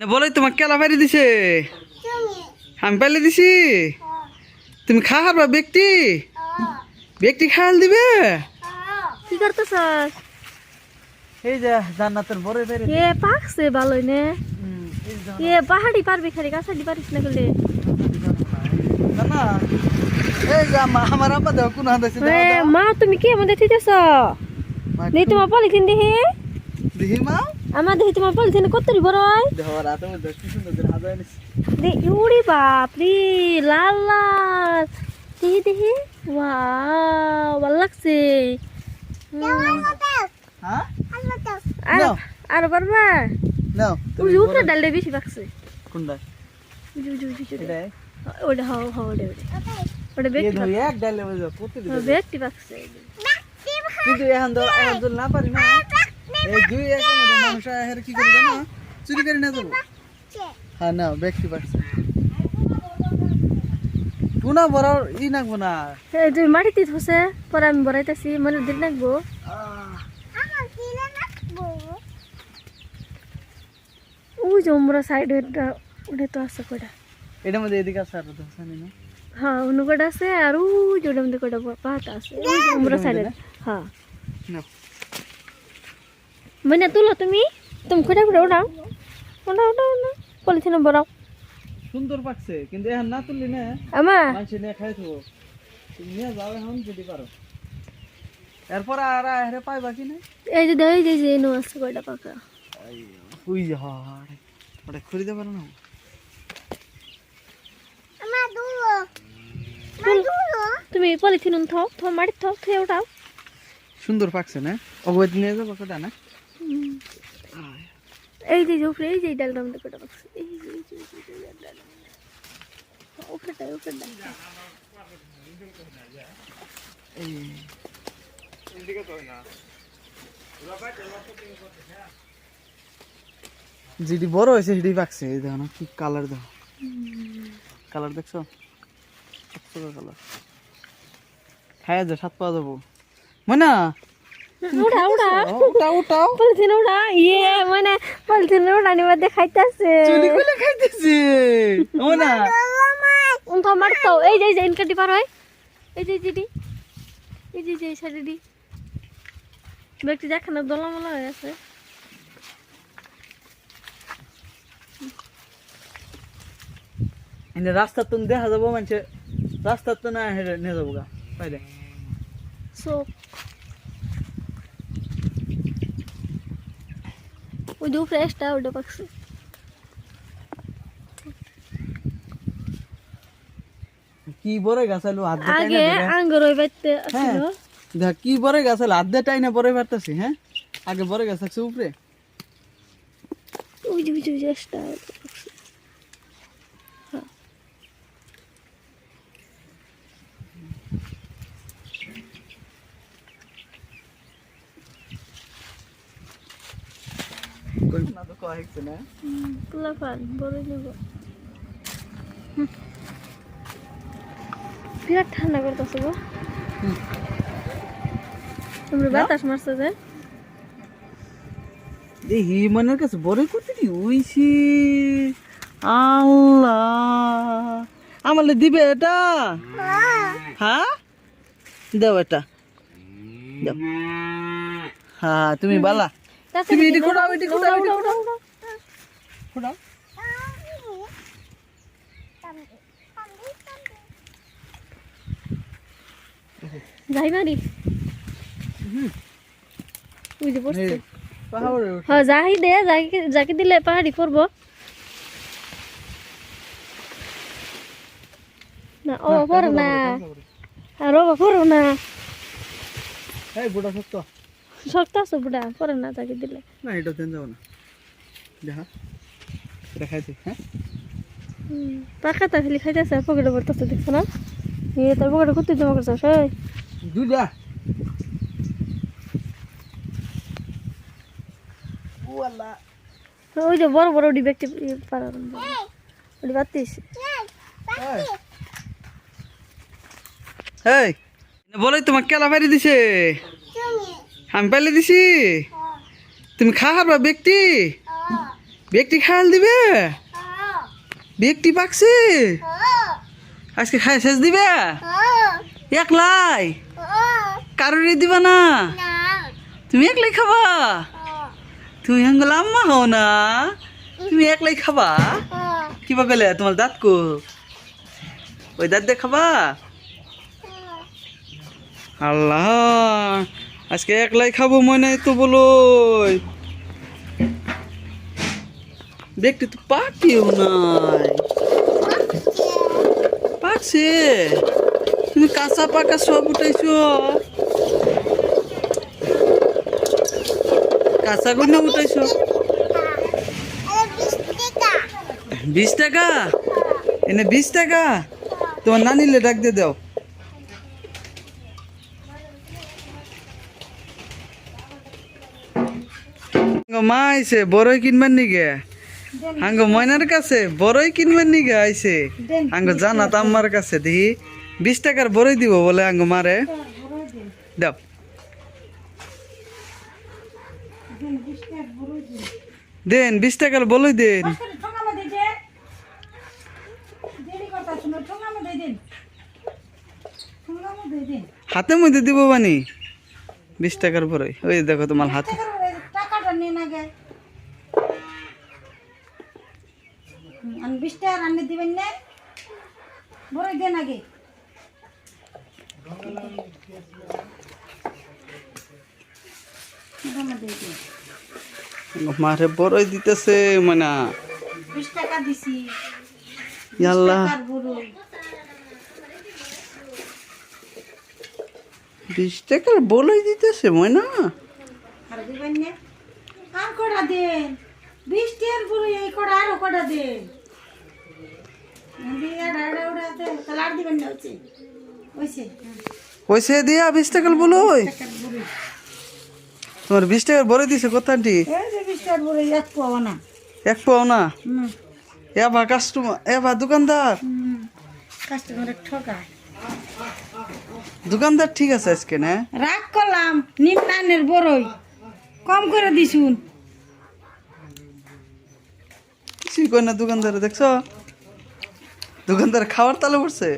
না বলে তোমাকে কেলা পারি দিছে। আমি পাইলে দিছি। তুমি খা হারবা ব্যক্তি? ব্যক্তি খায়াল দিবে? কি করতেছস? এই যে জান্নাতের বড় বেড়ে এ পাকছে ভালোই নে। এ পাহাড়ি পারবি খালি কাছাড়ি পারিস না গেলে না এই যে আমা- আমার আব্বা দেওয়া কোন হাত আছে? মা তুমি কি আমাদের ঠিকছ নেই তোমার পলিথিন দেখি। দেখি মা। আমার দেখি তোমার পলিথিন কত বড় হয়? ইউরি বাপ রে লাল লাল। দেখি দেখি ভালো লাগছে। হ্যাঁ? আর নাও। আর পারবা নাও ওই উপরে ডালটা বেশি পাকছে কোনটা? ওটা হাও হাও ওটা ওটা। ব্যক্তি এক ডালে প্রতিদিন ব্যক্তি পাকছে কিন্তু এখন এখন না পারি না। এই দুই একের মধ্যে মানুষ আহের কি করে জানো? চুরি করে না যাব। হ্যাঁ না ব্যক্তি পাচ্ছে। টুনা বড় ই নাকবো না। এই তুমি মাটিতে ধসে পরে আমি বড়াইতেছি মানে দিন নাকবো। ওই যে উমরা সাইড ওটা তো আছে কটা এটার মধ্যে এদিকে আছে আর তো জানি না। হ্যাঁ অন্য কটা আছে আর ওই যে ওটার মধ্যে কটা পাহাড়টা আছে ওই যে উমরা সাইডে হ্যাঁ। না মানে তুলো তুমি? তুমি কটা করে ওড়াও ওটা ওটা ওটা পলিথিনে বড়াও সুন্দর পাকছে কিন্তু এখন না তুললি না আমার মানুষ নিয়ে খাই থাকব তুমি নিয়ে যাও এখন যদি পারো। এরপর আর আহেরে পাইবা কি না? এই যে দেখ, এই যে এই যে এনো আছে কয়টা পাকা। ওই হাড় ওটা খুঁড়ে দিতে পারো না আমার দুলো তুমি পলিথিন থাও থাও মাটি থাও থুয়ে ওঠাও। সুন্দর পাকছে না। অবৈধ নিয়ে যাব কোটা না? এই যে উপরে এই যে এই ডালটার মধ্যে কয়টা এই যে। উপরেটা উপরেটা যেটি বড় হয়েছে সেটি পাকছে এই দেখো কি কালার দেখো কালার দেখছ কালার খাইয়া যা সাত পাওয়া যাব মনে উড়া উড়া উঠাও উঠাও পলিথিন উড়া ইয়ে মানে পলিথিন উড়ানি মধ্যে খাইতেছে চুলি খুলে খাইতেছে মনে উনথা মারতো এই যে যে ইনকাটি পার হয় এই যে যেটি এই যে যে সাইডে ব্যক্তি দেখেন না দোলামলা হয়ে আছে এনে রাস্তার তো দেখা যাব মানুষে রাস্তার তো না হেঁটে নিয়ে যাব গা চোখ ওই যে ফ্রেশটা ওটা পাকছে কি বড় গেছে আলু হাত আগে। আঙ্গুর ওই বাইতে দেখ কি বড় গাছ আলু হাত দিয়ে টাইনা বড় পারতেছি হ্যাঁ আগে বড় গাছ আছে উপরে ওই যে ওই যে না তো না পোলাপান নেব বিরাট ঠান্ডা করতেছে গো। হুম। তোমরা বাতাস মারছে যে? এই হিমানের কাছে বড় করতে কি হইছি আল্লাহ। আমালে দিবে এটা? হ্যাঁ? দাও এটা। দাও। হ্যাঁ তুমি বালা। তুমি এটি খোড়াও এটি খোড়াও এটি খোড়াও খোড়াও যাই মারি। পড়ছে পাহাড়ে হ্যাঁ যাই দে যাকে দিলে পাহাড়ি পড়ব না ও পড়ো না। আর ও পড়ো না। এই বুড়া শক্ত শক্ত আছে বুড়া পড়ে না তাকে দিলে। না এটা দেন যাব না। দেখা। এটা খাইছি হ্যাঁ? পাকাতা খালি খাইতেছে পকেটে পড়তেছে দেখছ না? তোর পকেটে জমা করছে সেই। দুইটা ওই যে বড় বড় ওডি ব্যক্তি পারার ওডি বাতিস বলে তোমাকে কেলা পারি দিছে। আমি পাইলে দিছি? তুমি খা হারবা ব্যক্তি? ব্যক্তি খায়াল দিবে? ব্যক্তি পাকছে? আজকে খাই শেষ দিবে? একলাই? কারোরই দিবা না? তুমি একলাই খাবা? তুমি হাঙ্গল আম্মা হও না। তুমি একলাই খাবা? কিবা গেলে তোমার দাঁত কো? ওই দাঁত দিয়ে খাবা? আল্লাহ! আজকে একলাই খাব মনে তো বলো। দেখতে তো পাকিও নাই। পাকছে? তুমি কাঁচা পাকা সব উঠাইছ? কাঁচা গুলো উঠাইছ? বিশ টাকা? এনে বিশ টাকা? তোমার নানিলে ডাক দিয়ে দাও। মা আইছে বড়ই কিনবার নিগে? আঙ্গ ময়নার কাছে বড়ই কিনবার নিগে আইছে। আঙ্গ জানাত আম্মার কাছে দেখি বিশ টাকার বড়ই দিব বলে আঙ্গ মারে। দাও। দেন বিশ টাকার বলই দেন। হাতে মধ্যে দিব বানি? বিশ টাকার বড়ই। ওই দেখো তোমার হাতে টাকাটা নিয়ে না গে আমি বিশ টাকা রান্না দিবেন না। বড় দেন আগে। মারে বড়ই দিতেছে মানে বিশ টাকা দিছি। আল্লাহ বিশ টাকার বলই দিতেছে ময়না। আর দিবেন না। আর কটা দেন? গরু এই কটা আরও কটা দিয়ে আর দিবেন না হচ্ছে। বিশ টাকার তোমার বিশ টাকার দিছে কথাটি এক পাবো না। এক পাও না? এবার কাস্টমার এবার দোকানদার? কাস্টমারের ঠকায় দোকানদার ঠিক আছে আজকে না? রাগ করলাম নিম্নানের বড়ই। কম করে দিছুন। না দোকানদার দেখছ? দোকানদার খাবার তালে পড়ছে?